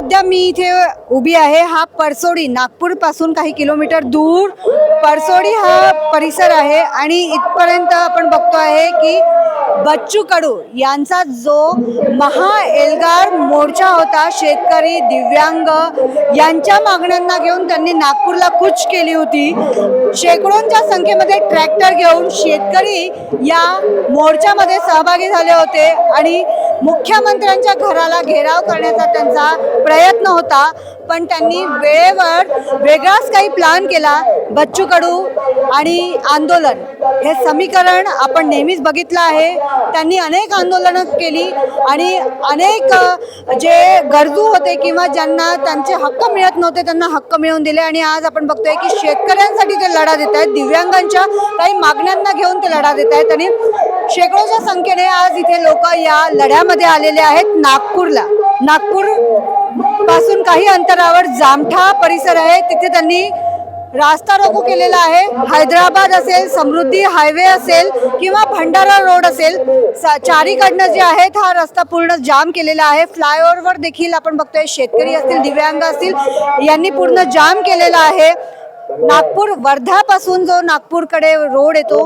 सध्या मी इथे उभी आहे. हा परसोडी नागपूरपासून काही किलोमीटर दूर परसोडी हा परिसर आहे आणि इथपर्यंत आपण बघतो आहे की बच्चू कडू यांचा जो महा एल्गार मोर्चा होता शेतकरी दिव्यांग यांच्या मागण्यांना घेऊन त्यांनी नागपूरला कूच केली होती. शेकडोंच्या संख्येमध्ये ट्रॅक्टर घेऊन शेतकरी या मोर्चामध्ये सहभागी झाले होते आणि मुख्यमंत्र्यांच्या घराला घेराव करण्याचा त्यांचा प्रयत्न होता पण त्यांनी वेळेवर वेगळाच काही प्लॅन केला बच्चू कडू आणि आंदोलन. हे समीकरण आपण नेहमीच बघितलं आहे. त्यांनी अनेक आंदोलनं केली आणि अनेक जे गरजू होते किंवा ज्यांना त्यांचे हक्क मिळत नव्हते त्यांना हक्क मिळवून दिले. आणि आज आपण बघतोय की शेतकऱ्यांसाठी ते लढा देत आहेत. दिव्यांगांच्या काही मागण्यांना घेऊन ते लढा देत आहेत. आणि शेकडोच्या संख्येने आज इथे लोक या लढ्यामध्ये आलेले आहेत नागपूरला. नागपूर पासून काही अंतरावर जामठा परिसर आहे. तिथे त्यांनी रास्ता रोको केलेला आहे. हैदराबाद असेल समृद्धी हायवे असेल किंवा भंडारा रोड असेल चारीकडनं जे आहेत हा रस्ता पूर्ण जाम केलेला आहे. फ्लायओव्हरवर देखील आपण बघतोय शेतकरी असतील दिव्यांग असतील यांनी पूर्ण जाम केलेला आहे. नागपूर वर्ध्यापासून जो नागपूरकडे रोड येतो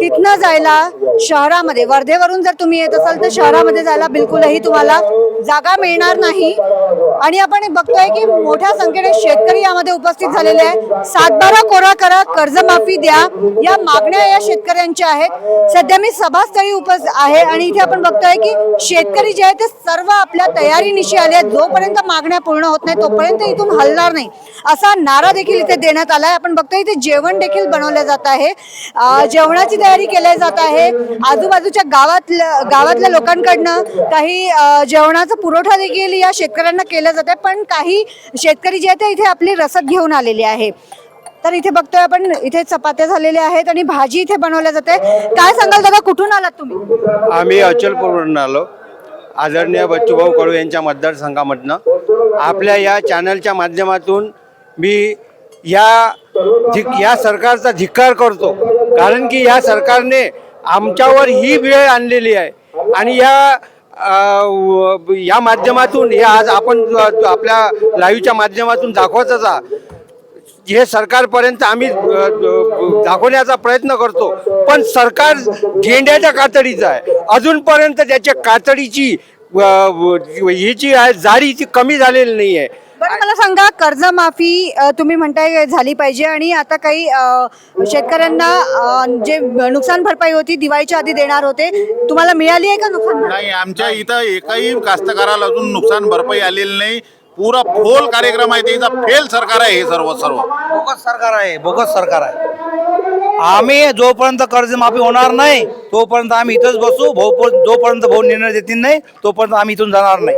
तिथनं जायला शहरामध्ये वर्धेवरून जर तुम्ही येत असाल तर शहरामध्ये जायला बिलकुलही तुम्हाला जागा मिळणार नाही. आणि आपण बघतोय की मोठ्या संख्येने शेतकरी यामध्ये उपस्थित झालेले आहे सातबारा कोरा करा कर्जमाफी द्या. या मागण्या या शेतकऱ्यांच्या आहेत. सध्या मी सभास्थळी उपस्थित आहे आणि इथे आपण बघतोय की शेतकरी जे आहेत ते सर्व आपल्या तयारीनिशी आले आहेत. जोपर्यंत मागण्या पूर्ण होत नाही तोपर्यंत इथून हलणार नाही. असा नारा देखील इथे देण्यात आला आहे आपण बघतोय इथे जेवण देखील बनवलं जात आहे. जेवणाची तयारी केली जात आहे. आजूबाजूच्या गावातल्या गावातल्या लोकांकडनं काही जेवणाचं जेवणाचा पुरवठा देखील या शेतकऱ्यांना केला जात आहे पण काही शेतकरी जे आहेत ते इथे आपली रसद घेऊन आलेले आहे. तर इथे बघतोय आपण इथे चपात्या झालेल्या आहेत आणि भाजी इथे बनवल्या जाते. काय सांगाल दादा कुठून आलात तुम्ही? आम्ही अचलपूरवरून आलो. आदरणीय बच्चूभाऊ कडू यांच्या मतदारसंघामधनं. आपल्या या चॅनलच्या माध्यमातून मी या धिक या सरकारचा धिक्कार करतो. कारण की या सरकारने आमच्यावर ही वेळ आणलेली आहे. आणि या या माध्यमातून हे आज आपण आपल्या लाईव्हच्या माध्यमातून दाखवतच हे सरकारपर्यंत आम्ही दाखवण्याचा प्रयत्न करतो. पण सरकार गेंड्याच्या कातडीचं आहे. अजूनपर्यंत त्याच्या कातडीची ही जी आहे जाडी ती कमी झालेली नाही आहे बरं मला सांगा कर्जमाफी अ, तुम्ही म्हणताय झाली पाहिजे आणि आता काही अ, शेतकऱ्यांना अ, जे नुकसान भरपाई होती दिवाळीच्या आधी देणार होते तुम्हाला मिळाली आहे का नुकसान भरपाई? नाही आमच्या इथं एकही कास्तकाराला अजून नुकसान भरपाई आलेली नाही. पुरा फोल कार्यक्रम आहे त्याचा फेल सरकार आहे हे सर्व सर्व बोगस सरकार आहे बोगस सरकार आहे. आम्ही जोपर्यंत कर्जमाफी होणार नाही तोपर्यंत आम्ही इथंच बसू भाऊ जोपर्यंत भाऊ निर्णय देतील नाही तोपर्यंत आम्ही इथून जाणार नाही.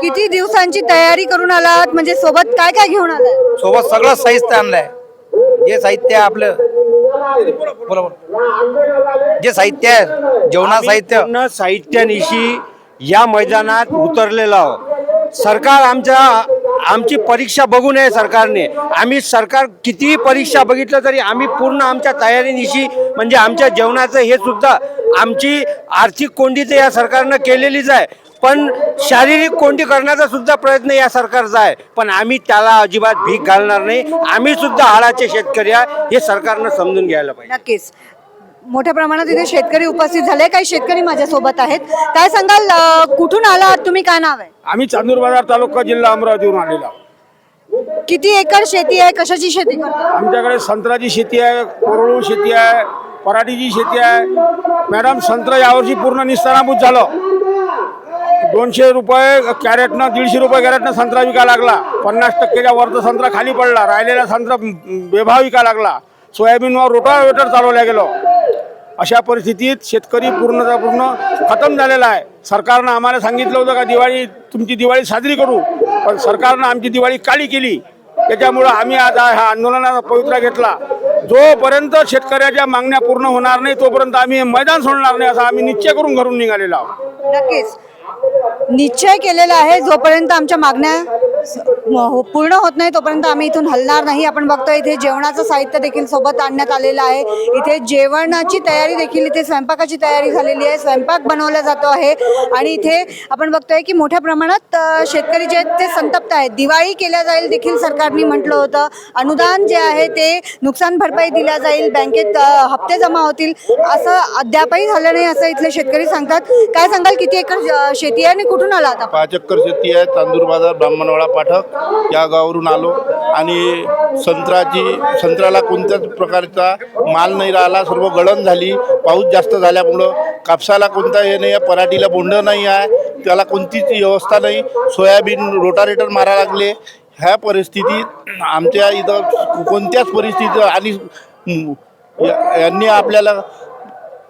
किती दिवसांची तयारी करून आलात? म्हणजे सोबत काय काय घेऊन आलात सोबत सगळं साहित्य आणलंय. जे साहित्य आहे आपलं. बोला बोला. जे साहित्य आहे जेवणा साहित्य. पूर्ण साहित्यानिशी या मैदानात उतरलेलो आहोत. सरकार आमच्या आमची परीक्षा बघू नये सरकारने. आम्ही सरकार कितीही परीक्षा बघितलं तरी आम्ही पूर्ण आमच्या तयारीनिशी म्हणजे आमच्या जेवणाचं हे सुद्धा आमची आर्थिक कोंडी तर या सरकारनं केलेलीच आहे. पण शारीरिक कोंडी करण्याचा सुद्धा प्रयत्न या सरकारचा आहे. पण आम्ही त्याला अजिबात भीक घालणार नाही. आम्ही सुद्धा हाडाचे शेतकरी आहे. हे सरकारनं समजून घ्यायला पाहिजे. नक्कीच. मोठ्या प्रमाणात इथे शेतकरी उपस्थित झाले. काही शेतकरी माझ्या सोबत आहेत. काय सांगाल कुठून आलात? तुम्ही काय नाव आहे? आम्ही चांदूर बाजार तालुका जिल्हा अमरावतीवरून आलेलो आहोत. किती एकर शेती आहे? कशाची शेती करता? आमच्याकडे संत्र्याची शेती आहे कोरडू शेती आहे पराठीची शेती आहे. मॅडम संत्र यावर्षी पूर्ण निस्तानाभूत झालं. दोनशे रुपये कॅरेटनं दीडशे रुपये कॅरेटनं संत्रा विका लागला. पन्नास टक्केच्या वरचा संत्रा खाली पडला. राहिलेला संत्रा बेभाव विका लागला. सोयाबीनवर रोटावेटर चालवल्या गेलो. अशा परिस्थितीत शेतकरी पूर्णचा पूर्ण खतम झालेला आहे. सरकारनं आम्हाला सांगितलं होतं का दिवाळी तुमची दिवाळी साजरी करू. पण सरकारनं आमची दिवाळी काळी केली. त्याच्यामुळं आम्ही आज हा आंदोलनाचा पवित्रा घेतला. जोपर्यंत शेतकऱ्याच्या मागण्या पूर्ण होणार नाही तोपर्यंत आम्ही हे मैदान सोडणार नाही असं आम्ही निश्चय करून घरून निघालेलो आहोत. नक्कीच. निश्चय केलेला आहे जोपर्यंत आमच्या मागण्या हो, हो, पूर्ण होत नाही तोपर्यंत आम्ही इथून हलणार नाही. आपण बघतोय इथे जेवणाचं साहित्य देखील सोबत आणण्यात आलेलं आहे. इथे जेवणाची तयारी देखील इथे स्वयंपाकाची तयारी झालेली आहे. स्वयंपाक बनवला जातो आहे. आणि इथे आपण बघतोय की मोठ्या प्रमाणात शेतकरी जे आहेत ते संतप्त आहेत. दिवाळी केल्या जाईल देखील सरकारने म्हटलं होतं. अनुदान जे आहे ते नुकसान भरपाई दिल्या जाईल. बँकेत हप्ते जमा होतील. असं अद्यापही झालं नाही असं इथले शेतकरी सांगतात. काय सांगाल? किती एकर शेती आहे आणि कुठून आला आता पाच एकर शेती आहे. चांदूर बाजार ब्राह्मणवाडा पाठक. या गावावरून आलो आणि संत्र्याची संत्र्याला कोणत्याच प्रकारचा माल नाही राहिला. सर्व गळण झाली. पाऊस जास्त झाल्यामुळं कापसाला कोणता हे नाही आहे. पराठीला बोंड नाही आहे. त्याला कोणतीच व्यवस्था नाही. सोयाबीन रोटारेटर मारा लागले. ह्या परिस्थितीत आमच्या इथं कोणत्याच परिस्थितीत आणि या- यांनी आपल्याला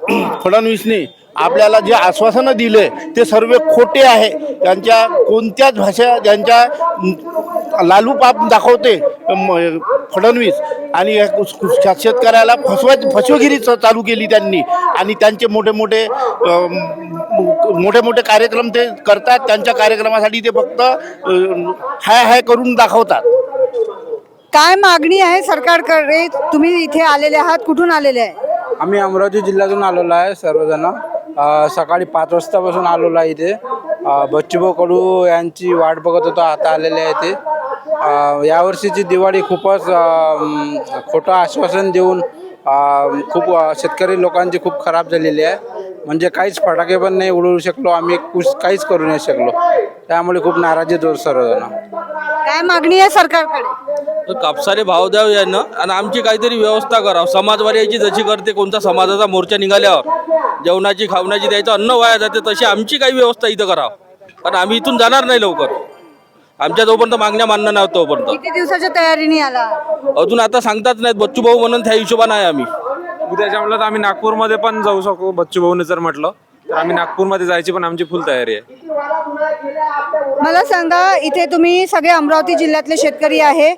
फडणवीसने आपल्याला जे आश्वासनं दिले ते सर्व खोटे आहे. त्यांच्या कोणत्याच भाषा त्यांच्या लालूपाप दाखवते फडणवीस. आणि शेतकऱ्याला फसवा फसवेगिरी चालू केली त्यांनी. आणि त्यांचे मोठे मोठे मोठे मोठे कार्यक्रम ते करतात. त्यांच्या कार्यक्रमासाठी ते फक्त हाय हाय करून दाखवतात. काय मागणी आहे सरकारकडे? तुम्ही इथे आलेले आहात कुठून आलेले आहे? आम्ही अमरावती जिल्ह्यातून आलेलो आहे सर्वजण. सकाळी पाच वाजतापासून आलेलो आहे इथे. बच्चूभाऊ कडू यांची वाट बघत होतो आता आलेले आहे ते. यावर्षीची दिवाळी खूपच खोटं आश्वासन देऊन खूप शेतकरी लोकांची खूप खराब झालेली आहे. म्हणजे काहीच फटाके पण नाही उडवू शकलो आम्ही कुछ काहीच करू नाही शकलो. त्यामुळे खूप नाराजी होतो सर्वजण. काय मागणी आहे सरकारकडे? तर कापसाले भाव द्याव यानं आणि आमची काहीतरी व्यवस्था करावं. समाजवारी याची जशी करते कोणता समाजाचा मोर्चा निघाल्यावर. जेवणाची खावण्याची द्यायचं अन्न वाया जाते तशी आमची काही व्यवस्था इथं करावं. कारण आम्ही इथून जाणार नाही लवकर. आमच्या जोपर्यंत मागण्या मानणं नाही तोपर्यंत. किती दिवसाच्या तयारीने आला? अजून आता सांगताच नाहीत बच्चू भाऊ म्हणून त्या हिशोबाने आहे आम्ही. उद्याच्या म्हणलं तर आम्ही नागपूरमध्ये पण जाऊ शकू बच्चू भाऊने जर म्हटलं. तर आम्ही नागपूरमध्ये जायची पण आमची फुल तयारी आहे. मला सांगा इथे तुम्ही सगळे अमरावती जिल्ह्यातले शेतकरी आहे.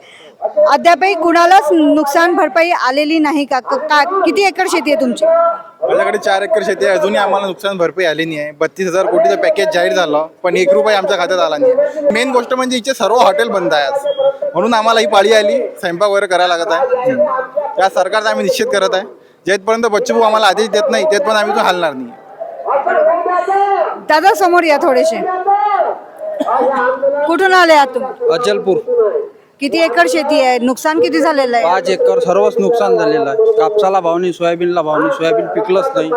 अद्यापही कुणालाच नुकसान भरपाई आलेली नाही का? क- का किती एकर शेती आहे तुमची? माझ्याकडे चार एकर शेती आहे. अजूनही आम्हाला नुकसान भरपाई आली नाही आहे. बत्तीस हजार कोटीचं पॅकेज जाहीर झालं पण एक रुपये आमच्या खात्यात आला नाही मेन गोष्ट म्हणजे इथे सर्व हॉटेल बंद आहे आज म्हणून आम्हाला ही पाळी आली. स्वयंपाक वगैरे करायला लागत आहे. त्या सरकारचा आम्ही निश्चित करत आहे. जेथपर्यंत बच्चूभाऊ आम्हाला आदेश देत नाही तेथपर्यंत आम्ही तो हलणार नाही. दादा समोर या थोडेसे. कुठून आले आहात तुम्ही? अचलपूर. किती एकर शेती आहे? नुकसान किती झालेलं आहे? पाच एकर सर्वच नुकसान झालेलं आहे. कापसाला भाव नाही सोयाबीनला भाव नाही सोयाबीन पिकलंच नाही.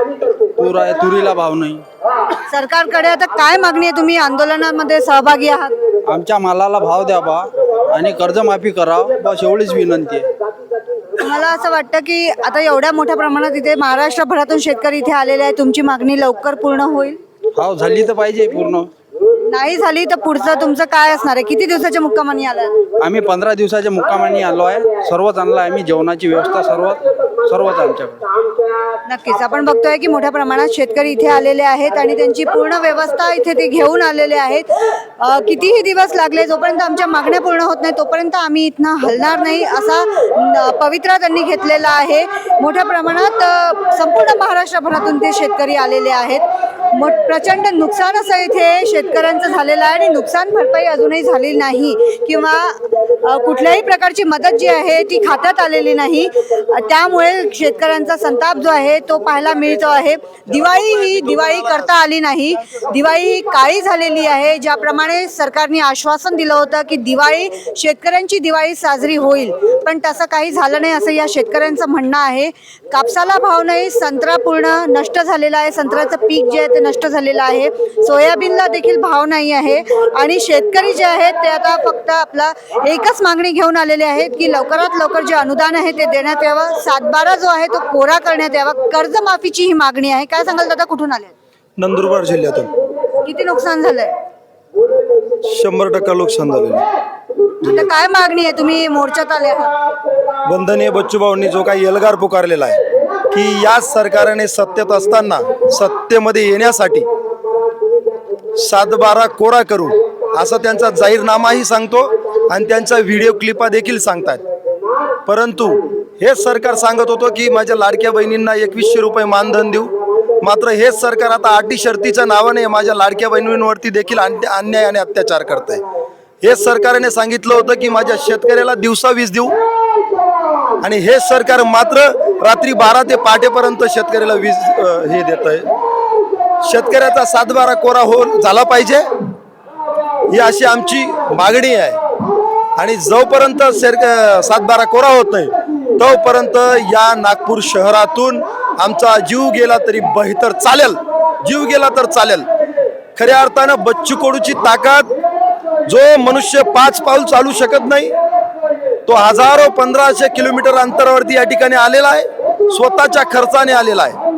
तूर आहे तुरीला भाव नाही. सरकारकडे आता काय मागणी आहे? तुम्ही आंदोलनामध्ये सहभागी आहात? आमच्या मालाला भाव द्यावा आणि कर्जमाफी करावं बस एवढीच विनंती आहे. मला असं वाटतं की आता एवढ्या मोठ्या प्रमाणात इथे महाराष्ट्रभरातून शेतकरी इथे आलेले आहे तुमची मागणी लवकर पूर्ण होईल? भाव झाली तर पाहिजे पूर्ण. नाही झाली तर पुढचं तुमचं काय असणार आहे? किती दिवसाच्या मुक्कामानी आला आम्ही पंधरा दिवसाच्या मुक्कामानी आलो आहे. सर्वच आणलं आम्ही जेवणाची व्यवस्था सर्व सर्वच आमच्याकडे. नक्कीच. आपण बघतोय की मोठ्या प्रमाणात शेतकरी इथे आलेले आहेत आणि त्यांची पूर्ण व्यवस्था इथे ते घेऊन आलेले आहेत. अ, कितीही दिवस लागले जोपर्यंत आमच्या मागण्या पूर्ण होत नाही तोपर्यंत आम्ही इथनं हलणार नाही असा न, पवित्रा त्यांनी घेतलेला आहे. मोठ्या प्रमाणात अ, संपूर्ण महाराष्ट्रभरातून ते शेतकरी आलेले आहेत. मोठ प्रचंड नुकसान असं इथे शेतकऱ्यांचं झालेलं आहे आणि नुकसान भरपाई अजूनही झाली नाही. किंवा अ, कुठल्याही प्रकारची मदत जी आहे ती खात्यात आलेली नाही. अ, त्यामुळे शेतकऱ्यांचा संताप जो आहे तो पाहायला मिळतो आहे. दिवाळी ही दिवाळी करता आली नाही. दिवाळी ही काळी झालेली आहे. ज्याप्रमाणे सरकारने आश्वासन दिलं होतं की दिवाळी शेतकऱ्यांची दिवाळी साजरी होईल. पण तसं काही झालं नाही असं या शेतकऱ्यांचं म्हणणं आहे. कापसाला भाव नाही संत्रा पूर्ण नष्ट झालेला आहे. संत्र्याचं पीक जे आहे ते नष्ट झालेलं आहे. सोयाबीनला देखील भाव नाही आहे. आणि शेतकरी जे आहेत ते आता फक्त आपला एकच मागणी घेऊन आलेले आहेत की लवकरात लवकर जे अनुदान आहे ते देण्यात यावं. सातबार जो आहे तो कोरा करण्यात यावा. कर्जमाफीची ही मागणी आहे. काय सांगाल दादा कुठून आले? नंदुरबार जिल्ह्यातून. किती नुकसान झालंय? शंभर टक्का नुकसान झालेलं आहे. आता काय मागणी आहे? तुम्ही मोर्चात आले आहात. वंदनीय बच्चूभाऊंनी जो काही एल्गार पुकारलेला आहे की याच सरकारने सत्तेत असताना सत्तेमध्ये येण्यासाठी सातबारा कोरा करू असा त्यांचा जाहीरनामाही सांगतो आणि त्यांचा व्हिडिओ क्लिपा देखील सांगतात परंतु हेच सरकार सांगत होतं की माझ्या लाडक्या बहिणींना एकवीसशे रुपये मानधन देऊ. मात्र हेच सरकार आता अटी शर्तीच्या नावाने माझ्या लाडक्या बहिणींवरती देखील अन्याय आणि अत्याचार करत आहे हेच सरकारने सांगितलं होतं की माझ्या शेतकऱ्याला दिवसा वीज देऊ. आणि हे सरकार मात्र रात्री बारा ते पहाटेपर्यंत शेतकऱ्याला वीज हे देत आहे शेतकऱ्याचा सातबारा कोरा हो झाला पाहिजे. ही अशी आमची मागणी आहे. आणि जोपर्यंत शेर सातबारा कोरा होत नाही तोपर्यंत या नागपूर शहरातून आमचा जीव गेला तरी बहितर चालेल. जीव गेला तर चालेल. खऱ्या अर्थानं बच्चू कडूची ताकद जो मनुष्य पाच पाऊल चालू शकत नाही तो हजारो पंधराशे किलोमीटर अंतरावरती या ठिकाणी आलेला आहे स्वतःच्या खर्चाने आलेला आहे.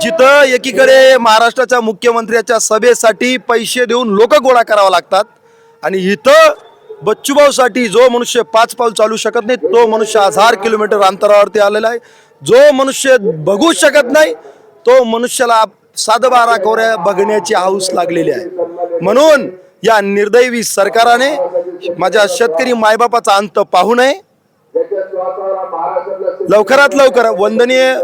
जिथं एकीकडे महाराष्ट्राच्या मुख्यमंत्र्याच्या सभेसाठी पैसे देऊन लोक गोळा करावं लागतात आणि इथं बच्चूभाऊसाठी जो मनुष्य पाच पाऊल चालू शकत नाही तो मनुष्य हजार किलोमीटर अंतरावरती आलेला आहे. जो मनुष्य बघू शकत नाही तो मनुष्याला सातबारा कोऱ्या बघण्याची हाऊस लागलेली आहे. म्हणून या निर्दैवी सरकाराने माझ्या शेतकरी मायबापाचा अंत पाहू नये. लवकरात लवकर वंदनीय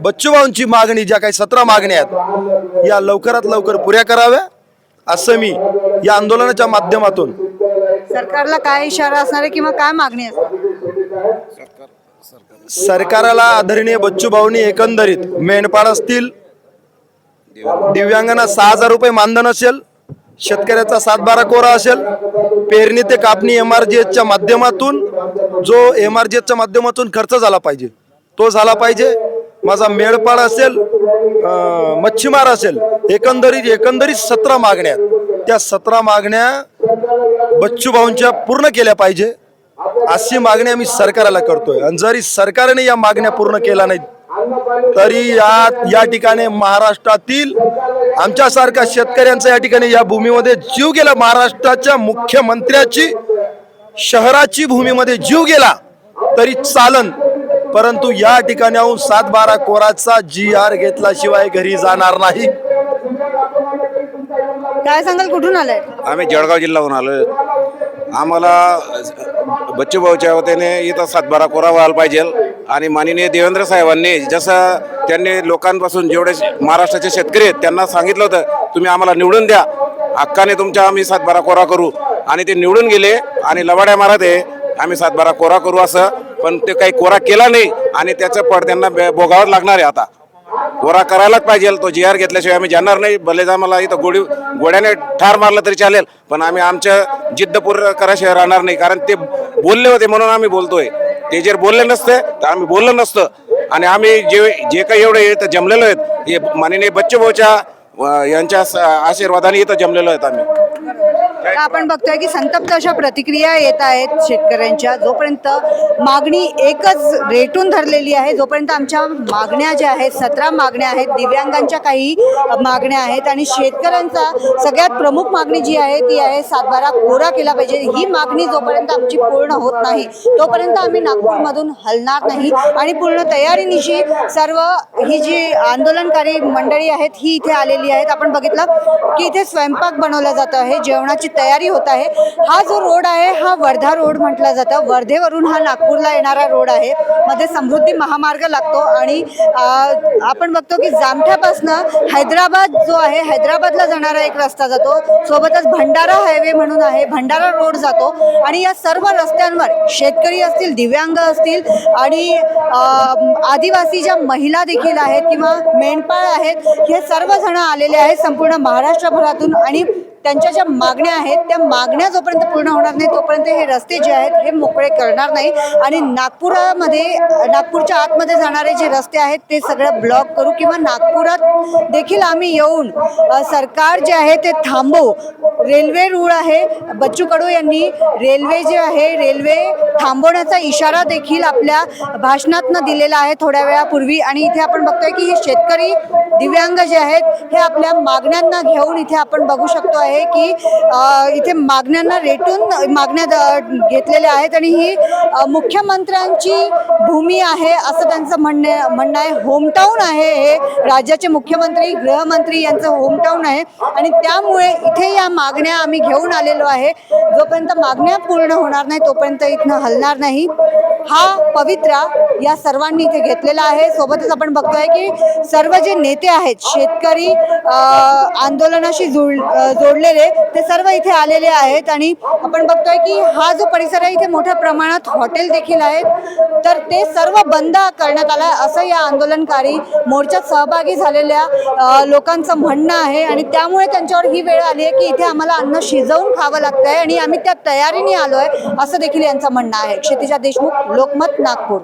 बच्चूभाऊंची मागणी ज्या काही सतरा मागण्या आहेत या लवकरात लवकर पुऱ्या कराव्या. असं मी या आंदोलनाच्या माध्यमातून सरकारला काय इशारा असणार आहे किंवा काय मागणी असणार? सरकारला आदरणीय बच्चूभाऊंनी एकंदरीत मेंढपाळ असतील दिव्यांगांना सहा हजार रुपये मानधन असेल शेतकऱ्याचा सातबारा कोरा असेल पेरणी ते कापणी एम आर जी एसच्या माध्यमातून जो एम आर जी एसच्या माध्यमातून खर्च झाला पाहिजे तो झाला पाहिजे. माझा मेळपाळ असेल मच्छीमार असेल एकंदरीत एकंदरीत सतरा मागण्या त्या सतरा मागण्या बच्चूभाऊंच्या पूर्ण केल्या पाहिजे अशी मागणी आम्ही सरकारला करतोय. आणि जरी सरकारने या मागण्या पूर्ण केल्या नाहीत तरी या या ठिकाणी महाराष्ट्रातील आमच्यासारख्या शेतकऱ्यांचा या ठिकाणी या भूमीमध्ये जीव गेला. महाराष्ट्राच्या मुख्यमंत्र्याची शहराची भूमीमध्ये जीव गेला तरी चालन. परंतु या ठिकाणाहून सात बारा कोराचा जी आर घेतल्याशिवाय घरी जाणार नाही. काय सांगाल कुठून आलाय? आम्ही जळगाव जिल्ह्याहून आलो आम्हाला बच्चूभाऊच्या वतीने इथं सातबारा कोरा व्हायला पाहिजे. आणि माननीय देवेंद्र साहेबांनी जसं त्यांनी लोकांपासून जेवढे महाराष्ट्राचे शेतकरी आहेत त्यांना सांगितलं होतं तुम्ही आम्हाला निवडून द्या. हक्काने तुमच्या आम्ही सातबारा कोरा करू. आणि ते निवडून गेले आणि लवाड्या मारत आहे आम्ही सातबारा कोरा करू असं. पण ते काही कोरा केला नाही आणि त्याचं पड त्यांना बे- भोगावं लागणार आहे आता. गोरा करायलाच पाहिजे तो जी आर घेतल्याशिवाय आम्ही जाणार नाही. भले मला इथं गोडी गोड्याने ठार मारलं तरी चालेल पण आम्ही आमच्या जिद्द पूर्ण कराशिवाय राहणार नाही. कारण ते बोलले होते म्हणून आम्ही बोलतोय. ते जर बोलले नसते तर आम्ही बोललो नसतं. आणि आम्ही जे जे काही एवढे इथं जमलेलो आहेत हे माननीय बच्चूभाऊच्या यांच्या आशीर्वादाने इथं जमलेलो आहेत आम्ही. आपण बघतोय की संतप्त अशा प्रतिक्रिया येत आहेत शेतकऱ्यांच्या. जोपर्यंत मागणी एकच रेटून धरलेली आहे जोपर्यंत आमच्या मागण्या ज्या आहेत सतरा मागण्या आहेत दिव्यांगांच्या काही मागण्या आहेत आणि शेतकऱ्यांचा सगळ्यात प्रमुख मागणी जी आहे ती आहे सातबारा कोरा केला पाहिजे. ही मागणी जोपर्यंत आमची पूर्ण होत नाही तोपर्यंत आम्ही नागपूरमधून हलणार नाही. आणि पूर्ण तयारीनिशी सर्व ही जी आंदोलनकारी मंडळी आहेत ही इथे आलेली आहेत. आपण बघितलं की इथे स्वयंपाक बनवला जात आहे जेवणाची तयारी होत आहे. हा जो रोड आहे हा वर्धा रोड म्हटला जातं. वर्धेवरून हा नागपूरला येणारा रोड आहे. मध्ये समृद्धी महामार्ग लागतो आणि आपण बघतो की जामठ्यापासनं हैदराबाद जो आहे हैदराबादला जाणारा एक रस्ता जातो. सोबतच भंडारा हायवे म्हणून आहे. भंडारा रोड जातो. आणि या सर्व रस्त्यांवर शेतकरी असतील दिव्यांग असतील आणि आदिवासी ज्या महिला देखील आहेत किंवा मेंढपाळ आहेत हे सर्वजण आलेले आहेत संपूर्ण महाराष्ट्रभरातून आणि त्यांच्या ज्या मागण्या आहेत त्या मागण्या जोपर्यंत पूर्ण होणार नाही तोपर्यंत हे रस्ते जे आहेत हे मोकळे करणार नाही. आणि नागपुरामध्ये नागपूरच्या आतमध्ये जाणारे जे रस्ते आहेत ते सगळं ब्लॉक करू किंवा नागपुरात देखील आम्ही येऊन सरकार जे आहे ते थांबवू. रेल्वे रूळ आहे. बच्चू कडू यांनी रेल्वे जे आहे रेल्वे थांबवण्याचा इशारा देखील आपल्या भाषणातनं दिलेला आहे थोड्या वेळापूर्वी. आणि इथे आपण बघतोय की हे शेतकरी दिव्यांग जे आहेत हे आपल्या मागण्यांना घेऊन इथे आपण बघू शकतो आहे की इथे मागण्यांना रेटून मागण्या द- घेतलेल्या आहेत. आणि ही मुख्यमंत्र्यांची भूमी आहे असं त्यांचं म्हणणे म्हणणं आहे. होमटाऊन आहे हे राज्याचे मुख्यमंत्री गृहमंत्री यांचं होमटाऊन आहे. आणि त्यामुळे इथे या माग मागण्या आम्ही घेऊन आलेलो आहे. जोपर्यंत मागण्या पूर्ण होणार नाही तोपर्यंत इथनं हलणार नाही. हा पवित्रा या सर्वांनी इथे घेतलेला आहे. सोबतच आपण बघतोय की सर्व जे नेते आहेत शेतकरी आंदोलनाशी जुळ जोडलेले ते सर्व इथे आलेले आहेत. आणि आपण बघतोय की हा जो परिसर आहे इथे मोठ्या प्रमाणात हॉटेल देखील आहेत. तर ते सर्व बंद करण्यात आलं. असं या आंदोलनकारी मोर्चात सहभागी झालेल्या लोकांचं म्हणणं आहे. आणि त्यामुळे त्यांच्यावर ही वेळ आली आहे की इथे आम्हाला अन्न शिजवून खावं लागतं आहे आणि आम्ही त्या तयारीने आलो आहे असं देखील यांचं म्हणणं आहे. क्षितिजा देशमुख लोकमत नागपूर.